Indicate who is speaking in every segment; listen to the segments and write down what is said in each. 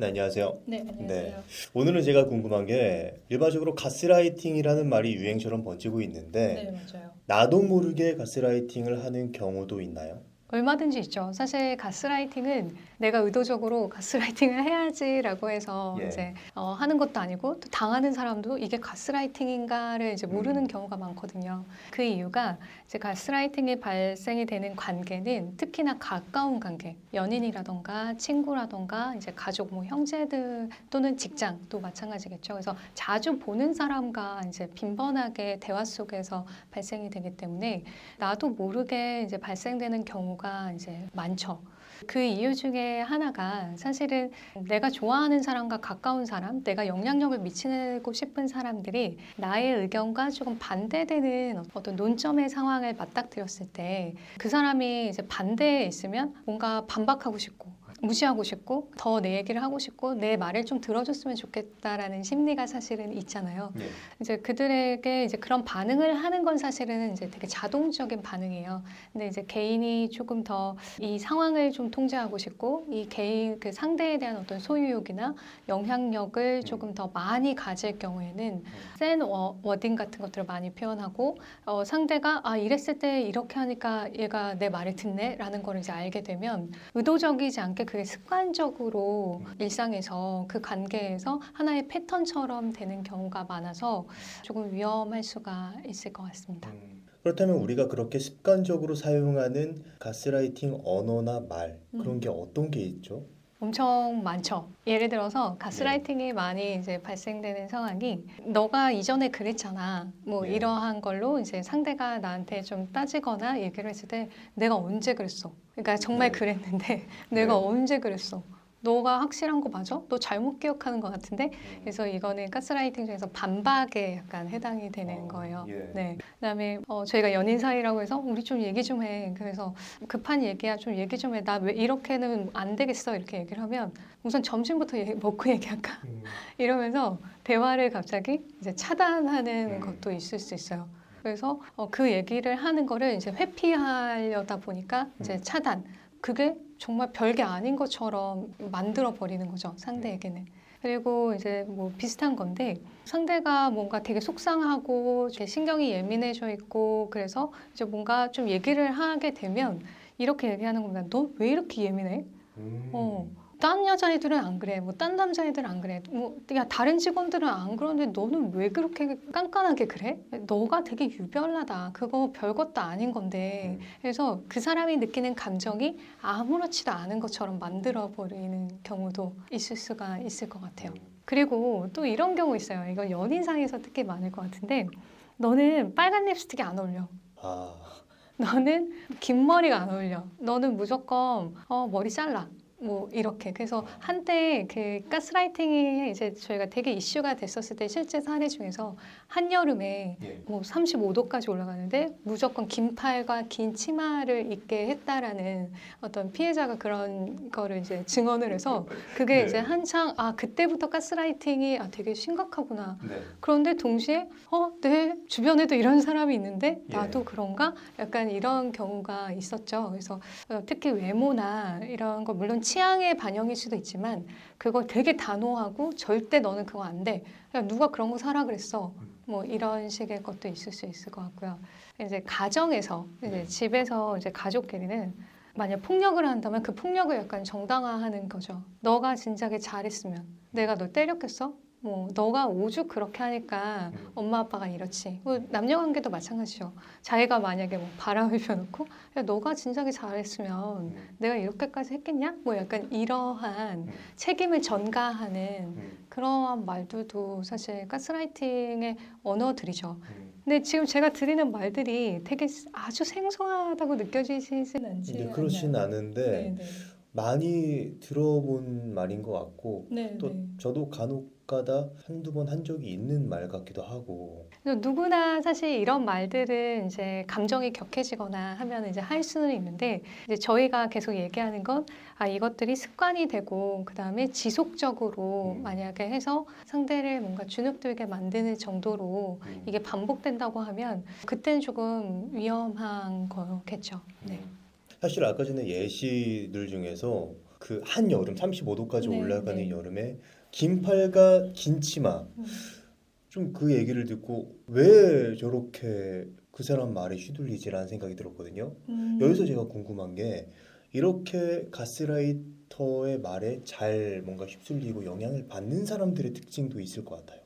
Speaker 1: 네, 안녕하세요.
Speaker 2: 네, 안녕하세요.
Speaker 1: 오늘은 제가 궁금한 게 일반적으로 가스라이팅이라는 말이 유행처럼 번지고 있는데
Speaker 2: 네, 맞아요.
Speaker 1: 나도 모르게 가스라이팅을 하는 경우도 있나요?
Speaker 2: 얼마든지 있죠. 사실 가스라이팅은 내가 의도적으로 가스라이팅을 해야지라고 해서
Speaker 1: 예.
Speaker 2: 이제 어, 하는 것도 아니고 또 당하는 사람도 이게 가스라이팅인가를 이제 모르는
Speaker 1: 음.
Speaker 2: 경우가 많거든요. 그 이유가 이제 가스라이팅이 발생이 되는 관계는 특히나 가까운 관계, 연인이라던가 친구라던가 이제 가족, 뭐 형제들 또는 직장도 마찬가지겠죠. 그래서 자주 보는 사람과 이제 빈번하게 대화 속에서 발생이 되기 때문에 나도 모르게 이제 발생되는 경우가 이제 많죠. 그 이유 중에 하나가 사실은 내가 좋아하는 사람과 가까운 사람, 내가 영향력을 미치고 싶은 사람들이 나의 의견과 조금 반대되는 어떤 논점의 상황을 맞닥뜨렸을 때 그 사람이 이제 반대에 있으면 뭔가 반박하고 싶고 무시하고 싶고 더 내 얘기를 하고 싶고 내 말을 좀 들어줬으면 좋겠다라는 심리가 사실은 있잖아요.
Speaker 1: 네.
Speaker 2: 이제 그들에게 이제 그런 반응을 하는 건 사실은 이제 되게 자동적인 반응이에요. 근데 이제 개인이 조금 더 이 상황을 좀 통제하고 싶고 이 개인 그 상대에 대한 어떤 소유욕이나 영향력을 조금 더 많이 가질 경우에는 센 워, 워딩 같은 것들을 많이 표현하고 어, 상대가 아 이랬을 때 이렇게 하니까 얘가 내 말을 듣네라는 걸 이제 알게 되면 의도적이지 않게 그게 습관적으로 일상에서 그 관계에서 하나의 패턴처럼 되는 경우가 많아서 조금 위험할 수가 있을 것 같습니다.
Speaker 1: 음, 그렇다면 우리가 그렇게 습관적으로 사용하는 가스라이팅 언어나 말 그런
Speaker 2: 음.
Speaker 1: 게 어떤 게 있죠?
Speaker 2: 엄청 많죠. 예를 들어서 가스라이팅이 많이 이제 발생되는 상황이 너가 이전에 그랬잖아. 뭐
Speaker 1: 네.
Speaker 2: 이러한 걸로 이제 상대가 나한테 좀 따지거나 얘기를 했을 때 내가 언제 그랬어? 그러니까 정말
Speaker 1: 네.
Speaker 2: 그랬는데 내가
Speaker 1: 네.
Speaker 2: 언제 그랬어? 너가 확실한 거 맞아? 너 잘못 기억하는 것 같은데? 그래서 이거는 가스라이팅 중에서 반박에 약간 해당이 되는
Speaker 1: 어,
Speaker 2: 거예요.
Speaker 1: 예.
Speaker 2: 네. 그다음에 어, 저희가 연인 사이라고 해서 우리 좀 얘기 좀 해. 그래서 급한 얘기야 좀 얘기 좀 해. 나 왜 이렇게는 안 되겠어 이렇게 얘기를 하면 우선 점심부터 얘기- 먹고 얘기할까
Speaker 1: 음,
Speaker 2: 이러면서 대화를 갑자기 이제 차단하는
Speaker 1: 음.
Speaker 2: 것도 있을 수 있어요. 그래서 어, 그 얘기를 하는 거를 이제 회피하려다 보니까 이제
Speaker 1: 음.
Speaker 2: 차단. 그게 정말 별게 아닌 것처럼 만들어 버리는 거죠 상대에게는. 그리고 이제 뭐 비슷한 건데 상대가 뭔가 되게 속상하고 신경이 예민해져 있고 그래서 이제 뭔가 좀 얘기를 하게 되면 이렇게 얘기하는 겁니다. 너 왜 이렇게 예민해?
Speaker 1: 음.
Speaker 2: 어. 딴 여자애들은 안 그래. 뭐 딴 남자애들은 안 그래. 뭐 야, 다른 직원들은 안 그러는데 너는 왜 그렇게 깐깐하게 그래? 너가 되게 유별나다. 그거 별것도 아닌 건데.
Speaker 1: 음.
Speaker 2: 그래서 그 사람이 느끼는 감정이 아무렇지도 않은 것처럼 만들어 버리는 경우도 있을 수가 있을 것 같아요. 그리고 또 이런 경우 있어요. 이거 연인상에서 특히 많을 것 같은데 너는 빨간 립스틱이 안 어울려.
Speaker 1: 아,
Speaker 2: 너는 긴 머리가 안 어울려. 너는 무조건 어, 머리 잘라. 뭐 이렇게 그래서 한때 그 가스라이팅이 이제 저희가 되게 이슈가 됐었을 때 실제 사례 중에서 한 여름에
Speaker 1: 예.
Speaker 2: 뭐 35도까지 올라가는데 무조건 긴 팔과 긴 치마를 입게 했다라는 어떤 피해자가 그런 거를 이제 증언을 해서 그게
Speaker 1: 네.
Speaker 2: 이제 한창 아 그때부터 가스라이팅이 아 되게 심각하구나
Speaker 1: 네.
Speaker 2: 그런데 동시에 어, 내 주변에도 이런 사람이 있는데
Speaker 1: 예.
Speaker 2: 나도 그런가? 약간 이런 경우가 있었죠. 그래서 어, 특히 외모나 이런 거 물론 취향의 반영일 수도 있지만 그걸 되게 단호하고 절대 너는 그거 안 돼. 야, 누가 그런 거 사라 그랬어. 뭐 이런 식의 것도 있을 수 있을 것 같고요. 이제 가정에서 이제
Speaker 1: 네.
Speaker 2: 집에서 이제 가족끼리는 만약 폭력을 한다면 그 폭력을 약간 정당화하는 거죠. 너가 진작에 잘했으면 내가 너 때렸겠어? 뭐 너가 오죽 그렇게 하니까
Speaker 1: 음.
Speaker 2: 엄마 아빠가 이렇지. 뭐 남녀 관계도 마찬가지죠. 자기가 만약에 뭐 바람을 펴놓고 야 너가 진작에 잘했으면
Speaker 1: 음.
Speaker 2: 내가 이렇게까지 했겠냐? 뭐 약간 이러한
Speaker 1: 음.
Speaker 2: 책임을 전가하는
Speaker 1: 음.
Speaker 2: 그러한 말들도 사실 가스라이팅의 언어들이죠.
Speaker 1: 음.
Speaker 2: 근데 지금 제가 드리는 말들이 되게 아주 생소하다고 느껴지시진 않지
Speaker 1: 근데 그렇진? 않은데
Speaker 2: 네, 네.
Speaker 1: 많이 들어본 말인 것 같고
Speaker 2: 네,
Speaker 1: 또
Speaker 2: 네.
Speaker 1: 저도 간혹 가다 한두 번 한 적이 있는 말 같기도 하고
Speaker 2: 그래서 누구나 사실 이런 말들은 이제 감정이 격해지거나 하면 이제 할 수는 있는데 이제 저희가 계속 얘기하는 건 아 이것들이 습관이 되고 그 다음에 지속적으로
Speaker 1: 음.
Speaker 2: 만약에 해서 상대를 뭔가 주눅들게 만드는 정도로
Speaker 1: 음.
Speaker 2: 이게 반복된다고 하면 그때는 조금 위험한 거겠죠. 네.
Speaker 1: 음. 사실 아까 전에 예시들 중에서 그 한 여름 35도까지
Speaker 2: 네,
Speaker 1: 올라가는
Speaker 2: 네.
Speaker 1: 여름에 긴 팔과 긴 치마
Speaker 2: 음.
Speaker 1: 좀그 얘기를 듣고 왜 저렇게 그 사람 말에 휘둘리지라는 생각이 들었거든요.
Speaker 2: 음.
Speaker 1: 여기서 제가 궁금한 게 이렇게 가스라이터의 말에 잘 뭔가 휩쓸리고 영향을 받는 사람들의 특징도 있을 것 같아요.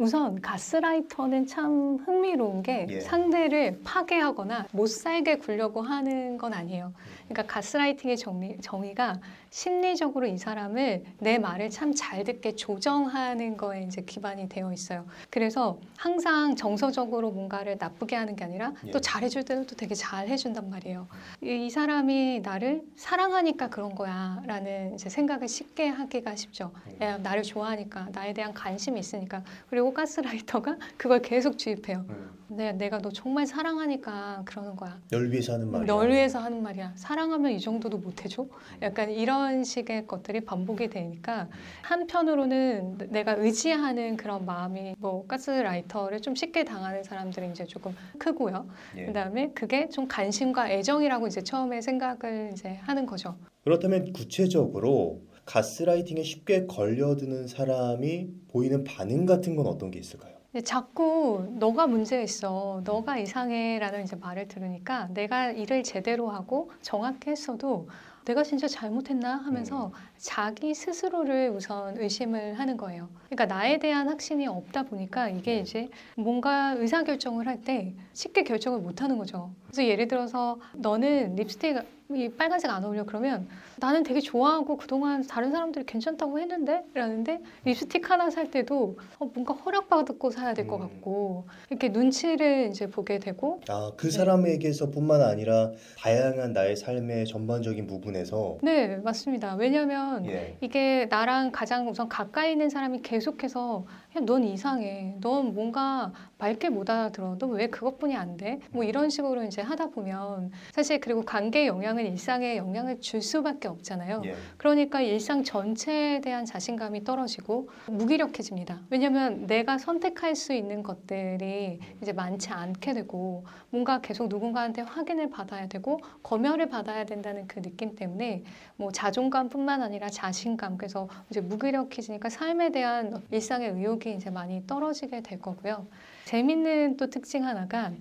Speaker 2: 우선 가스라이터는 참 흥미로운 게
Speaker 1: 예.
Speaker 2: 상대를 파괴하거나 못 살게 굴려고 하는 건 아니에요. 그러니까 가스라이팅의 정리, 정의가 심리적으로 이 사람을 내 말을 참 잘 듣게 조정하는 거에 이제 기반이 되어 있어요. 그래서 항상 정서적으로 뭔가를 나쁘게 하는 게 아니라
Speaker 1: 예.
Speaker 2: 또 잘해줄 때도 또 되게 잘 해준단 말이에요. 이, 이 사람이 나를 사랑하니까 그런 거야 라는 이제 생각을 쉽게 하기가 쉽죠.
Speaker 1: 음.
Speaker 2: 야, 나를 좋아하니까 나에 대한 관심이 있으니까 그리고 가스라이터가 그걸 계속 주입해요.
Speaker 1: 음.
Speaker 2: 내가, 내가 너 정말 사랑하니까 그러는 거야.
Speaker 1: 널 위해서 하는 말이야.
Speaker 2: 널 위해서 하는 말이야. 사랑하면 이 정도도 못 해줘? 약간 이런 식의 것들이 반복이 되니까 한편으로는 내가 의지하는 그런 마음이 뭐 가스라이터를 좀 쉽게 당하는 사람들이 이제 조금 크고요.
Speaker 1: 예.
Speaker 2: 그다음에 그게 좀 관심과 애정이라고 이제 처음에 생각을 이제 하는 거죠.
Speaker 1: 그렇다면 구체적으로 가스라이팅에 쉽게 걸려드는 사람이 보이는 반응 같은 건 어떤 게 있을까요?
Speaker 2: 근데 자꾸 너가 문제 있어, 너가 이상해라는 이제 말을 들으니까 내가 일을 제대로 하고 정확히 했어도 내가 진짜 잘못했나 하면서 자기 스스로를 우선 의심을 하는 거예요. 그러니까 나에 대한 확신이 없다 보니까 이게 이제 뭔가 의사 결정을 할 때 쉽게 결정을 못 하는 거죠. 그래서 예를 들어서 너는 립스틱 이 빨간색 안 어울려 그러면 나는 되게 좋아하고 그동안 다른 사람들이 괜찮다고 했는데 라는데 립스틱 하나 살 때도 어, 뭔가 허락받고 사야 될것
Speaker 1: 음.
Speaker 2: 같고 이렇게 눈치를 이제 보게 되고
Speaker 1: 아, 그
Speaker 2: 네.
Speaker 1: 사람에게서뿐만 아니라 다양한 나의 삶의 전반적인 부분 에서
Speaker 2: 네 맞습니다 왜냐하면
Speaker 1: 예.
Speaker 2: 이게 나랑 가장 우선 가까이 있는 사람이 계속해서 야, 넌 이상해. 넌 뭔가 맑게 못 알아들어. 너왜 그것뿐이 안 돼? 뭐 이런 식으로 이제 하다 보면 사실 그리고 관계의 영향은 일상에 영향을 줄 수밖에 없잖아요.
Speaker 1: 예.
Speaker 2: 그러니까 일상 전체에 대한 자신감이 떨어지고 무기력해집니다. 왜냐하면 내가 선택할 수 있는 것들이 이제 많지 않게 되고 뭔가 계속 누군가한테 확인을 받아야 되고 검열을 받아야 된다는 그 느낌 때문에 뭐 자존감뿐만 아니라 자신감 그래서 이제 무기력해지니까 삶에 대한 일상의 의욕 이 이제 많이 떨어지게 될 거고요. 재밌는 또 특징 하나가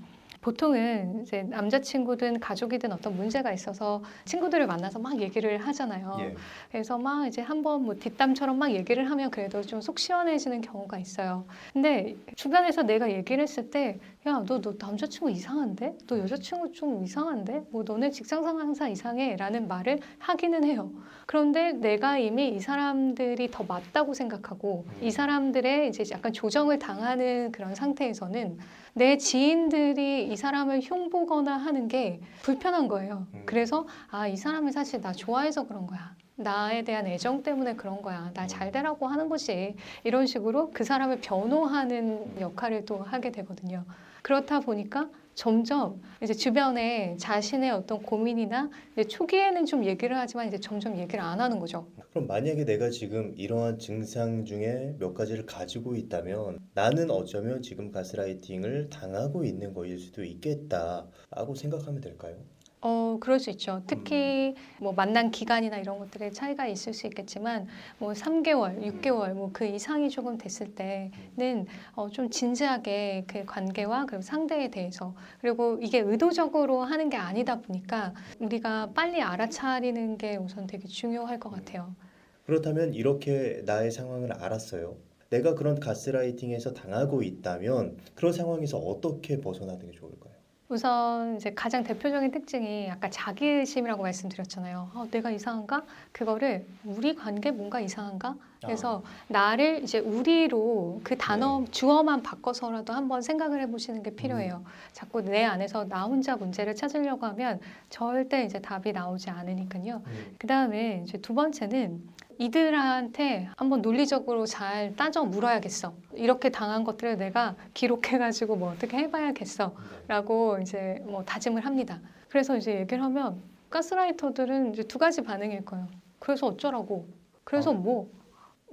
Speaker 2: 보통은 이제 남자친구든 가족이든 어떤 문제가 있어서 친구들을 만나서 막 얘기를 하잖아요.
Speaker 1: 예.
Speaker 2: 그래서 막 이제 한번 뭐 뒷담처럼 막 얘기를 하면 그래도 좀 속 시원해지는 경우가 있어요. 근데 주변에서 내가 얘기를 했을 때, 야, 너, 너 남자친구 이상한데? 너 여자친구 좀 이상한데? 뭐 너네 직장 상황상 이상해? 라는 말을 하기는 해요. 그런데 내가 이미 이 사람들이 더 맞다고 생각하고 이 사람들의 이제 약간 조정을 당하는 그런 상태에서는 내 지인들이 이 사람을 흉보거나 하는 게 불편한 거예요.
Speaker 1: 음.
Speaker 2: 그래서 아, 이 사람이 사실 나 좋아해서 그런 거야. 나에 대한 애정 때문에 그런 거야. 나 잘 되라고 하는 거지. 이런 식으로 그 사람을 변호하는 역할을 또 하게 되거든요. 그렇다 보니까 점점 이제 주변에 자신의 어떤 고민이나 초기에는 좀 얘기를 하지만 이제 점점 얘기를 안 하는 거죠.
Speaker 1: 그럼 만약에 내가 지금 이러한 증상 중에 몇 가지를 가지고 있다면 나는 어쩌면 지금 가스라이팅을 당하고 있는 거일 수도 있겠다라고 생각하면 될까요?
Speaker 2: 어, 그럴 수 있죠. 특히 뭐 만난 기간이나 이런 것들에 차이가 있을 수 있겠지만 뭐 3개월, 6개월 뭐 그 이상이 조금 됐을 때는 어, 좀 진지하게 그 관계와 그리고 상대에 대해서 그리고 이게 의도적으로 하는 게 아니다 보니까 우리가 빨리 알아차리는 게 우선 되게 중요할 것 같아요.
Speaker 1: 그렇다면 이렇게 나의 상황을 알았어요. 내가 그런 가스라이팅에서 당하고 있다면 그런 상황에서 어떻게 벗어나는 게 좋을까요?
Speaker 2: 우선 이제 가장 대표적인 특징이 아까 자기의심이라고 말씀드렸잖아요. 어, 내가 이상한가? 그거를 우리 관계 뭔가 이상한가? 그래서 나를 이제 우리로 그 단어 주어만 바꿔서라도 한번 생각을 해보시는 게 필요해요. 자꾸 내 안에서 나 혼자 문제를 찾으려고 하면 절대 이제 답이 나오지 않으니까요.
Speaker 1: 음.
Speaker 2: 그 다음에 이제 두 번째는 이들한테 한번 논리적으로 잘 따져 물어야겠어. 이렇게 당한 것들을 내가 기록해가지고 뭐 어떻게 해봐야겠어. 라고 이제 뭐 다짐을 합니다. 그래서 이제 얘기를 하면 가스라이터들은 이제 두 가지 반응일 거예요. 그래서 어쩌라고. 그래서
Speaker 1: 어.
Speaker 2: 뭐.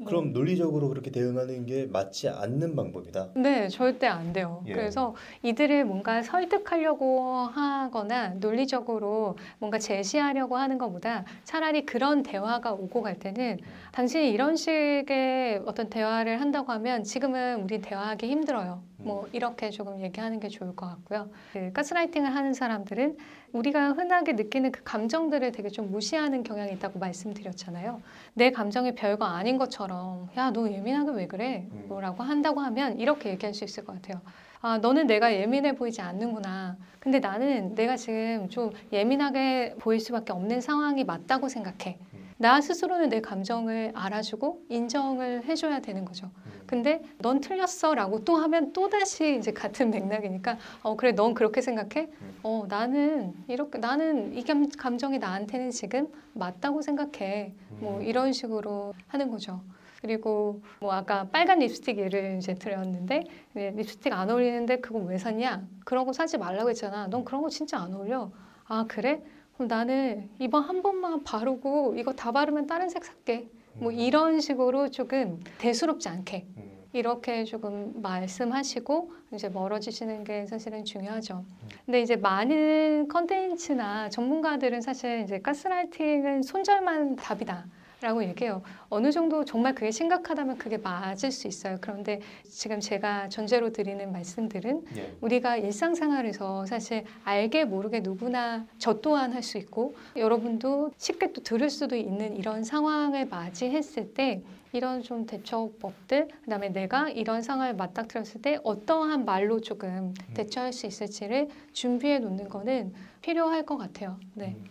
Speaker 1: 그럼 논리적으로 그렇게 대응하는 게 맞지 않는 방법이다.
Speaker 2: 네, 절대 안 돼요.
Speaker 1: 예.
Speaker 2: 그래서 이들을 뭔가 설득하려고 하거나 논리적으로 뭔가 제시하려고 하는 것보다 차라리 그런 대화가 오고 갈 때는 당신이 이런 식의 어떤 대화를 한다고 하면 지금은 우리 대화하기 힘들어요. 뭐 이렇게 조금 얘기하는 게 좋을 것 같고요. 그 가스라이팅을 하는 사람들은 우리가 흔하게 느끼는 그 감정들을 되게 좀 무시하는 경향이 있다고 말씀드렸잖아요. 내 감정이 별거 아닌 것처럼 야 너 예민하게 왜 그래?
Speaker 1: 음.
Speaker 2: 뭐라고 한다고 하면 이렇게 얘기할 수 있을 것 같아요. 아 너는 내가 예민해 보이지 않는구나. 근데 나는 내가 지금 좀 예민하게 보일 수밖에 없는 상황이 맞다고 생각해.
Speaker 1: 음.
Speaker 2: 나 스스로는 내 감정을 알아주고 인정을 해줘야 되는 거죠. 근데 넌 틀렸어 라고 또 하면 또 다시 이제 같은 맥락이니까 어 그래 넌 그렇게 생각해? 어 나는 이렇게 나는 이 감, 감정이 나한테는 지금 맞다고 생각해. 뭐 이런 식으로 하는 거죠. 그리고 뭐 아까 빨간 립스틱 예를 이제 드렸는데 네, 립스틱 안 어울리는데 그거 왜 샀냐? 그런 거 사지 말라고 했잖아. 넌 그런 거 진짜 안 어울려. 아 그래? 그럼 나는 이번 한 번만 바르고 이거 다 바르면 다른 색 살게. 뭐 이런 식으로 조금 대수롭지 않게
Speaker 1: 음.
Speaker 2: 이렇게 조금 말씀하시고 이제 멀어지시는 게 사실은 중요하죠. 근데 이제 많은 컨텐츠나 전문가들은 사실 이제 가스라이팅은 손절만 답이다. 라고 얘기해요. 어느 정도 정말 그게 심각하다면 그게 맞을 수 있어요. 그런데 지금 제가 전제로 드리는 말씀들은
Speaker 1: 예.
Speaker 2: 우리가 일상생활에서 사실 알게 모르게 누구나 저 또한 할 수 있고 여러분도 쉽게 또 들을 수도 있는 이런 상황을 맞이했을 때 이런 좀 대처법들 그다음에 내가 이런 상황을 맞닥뜨렸을 때 어떠한 말로 조금 대처할 수 있을지를 준비해 놓는 거는 필요할 것 같아요. 네.
Speaker 1: 음.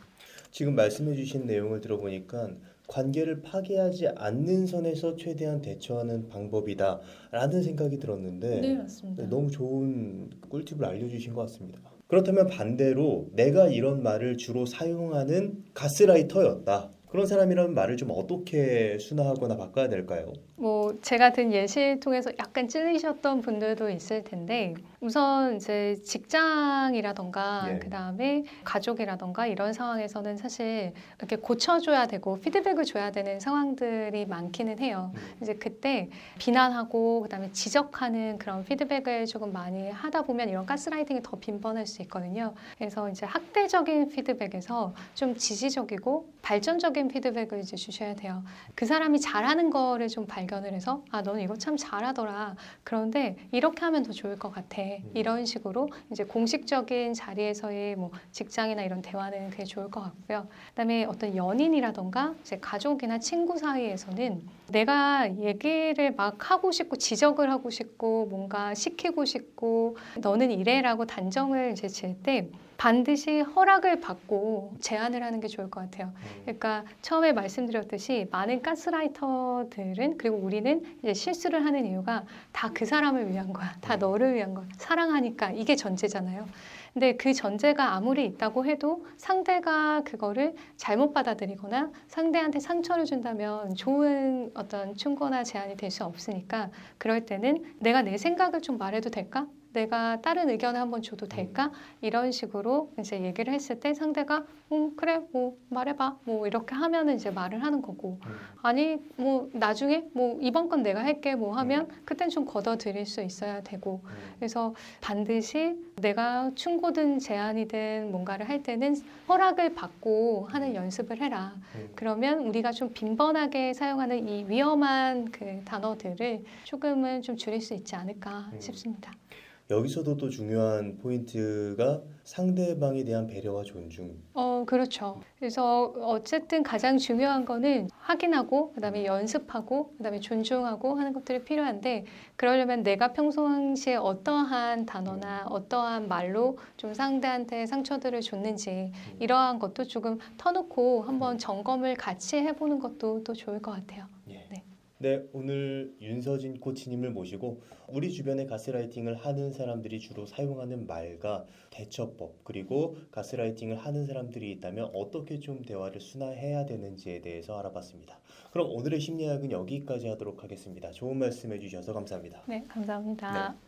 Speaker 1: 지금 말씀해 주신 내용을 들어보니까 관계를 파괴하지 않는 선에서 최대한 대처하는 방법이다라는 생각이 들었는데
Speaker 2: 네, 맞습니다.
Speaker 1: 네, 너무 좋은 꿀팁을 알려주신 것 같습니다. 그렇다면 반대로 내가 이런 말을 주로 사용하는 가스라이터였다. 그런 사람이라면 말을 좀 어떻게 순화하거나 바꿔야 될까요?
Speaker 2: 뭐 제가 든 예시를 통해서 약간 찔리셨던 분들도 있을 텐데 우선 이제 직장이라던가
Speaker 1: 예.
Speaker 2: 그다음에 가족이라던가 이런 상황에서는 사실 이렇게 고쳐줘야 되고 피드백을 줘야 되는 상황들이 많기는 해요. 이제 그때 비난하고 그다음에 지적하는 그런 피드백을 조금 많이 하다 보면 이런 가스라이팅이 더 빈번할 수 있거든요. 그래서 이제 학대적인 피드백에서 좀 지지적이고 발전적인 피드백을 이제 주셔야 돼요. 그 사람이 잘하는 거를 좀 발견 을 해서 아 너는 이거 참 잘하더라. 그런데 이렇게 하면 더 좋을 것 같아. 이런 식으로 이제 공식적인 자리에서의 뭐 직장이나 이런 대화는 그게 좋을 것 같고요. 그다음에 어떤 연인이라던가 이제 가족이나 친구 사이에서는 내가 얘기를 막 하고 싶고 지적을 하고 싶고 뭔가 시키고 싶고 너는 이래라고 단정을 이제 질 때 반드시 허락을 받고 제안을 하는 게 좋을 것 같아요. 그러니까 처음에 말씀드렸듯이 많은 가스라이터들은 그리고 우리는 이제 실수를 하는 이유가 다 그 사람을 위한 거야. 다 너를 위한 거야. 사랑하니까 이게 전제잖아요. 근데 그 전제가 아무리 있다고 해도 상대가 그거를 잘못 받아들이거나 상대한테 상처를 준다면 좋은 어떤 충고나 제안이 될 수 없으니까 그럴 때는 내가 내 생각을 좀 말해도 될까? 내가 다른 의견을 한번 줘도 될까? 이런 식으로 이제 얘기를 했을 때 상대가 음 그래 뭐 말해봐. 뭐 이렇게 하면은 이제 말을 하는 거고. 아니 뭐 나중에 뭐 이번 건 내가 할게. 뭐 하면 그땐 좀 걷어들일 수 있어야 되고. 그래서 반드시 내가 충고든 제안이든 뭔가를 할 때는 허락을 받고 하는 연습을 해라. 그러면 우리가 좀 빈번하게 사용하는 이 위험한 그 단어들을 조금은 좀 줄일 수 있지 않을까
Speaker 1: 음.
Speaker 2: 싶습니다.
Speaker 1: 여기서도 또 중요한 포인트가 상대방에 대한 배려와 존중.
Speaker 2: 어, 그렇죠. 그래서 어쨌든 가장 중요한 거는 확인하고, 그 다음에 연습하고, 그 다음에 존중하고 하는 것들이 필요한데, 그러려면 내가 평상시에 어떠한 단어나 어떠한 말로 좀 상대한테 상처들을 줬는지, 이러한 것도 조금 터놓고 한번 점검을 같이 해보는 것도 또 좋을 것 같아요.
Speaker 1: 예.
Speaker 2: 네.
Speaker 1: 네, 오늘 윤서진 코치님을 모시고 우리 주변에 가스라이팅을 하는 사람들이 주로 사용하는 말과 대처법 그리고 가스라이팅을 하는 사람들이 있다면 어떻게 좀 대화를 순화해야 되는지에 대해서 알아봤습니다. 그럼 오늘의 심리학은 여기까지 하도록 하겠습니다. 좋은 말씀 해 주셔서 감사합니다.
Speaker 2: 네, 감사합니다.
Speaker 1: 네.